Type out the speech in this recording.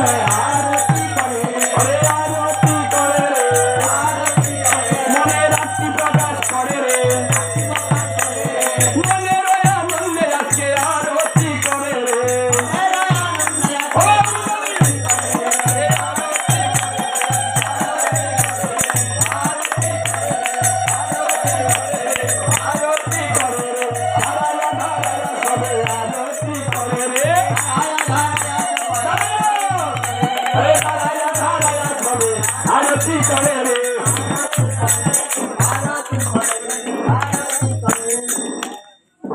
ওরে আরতি করে রে মনে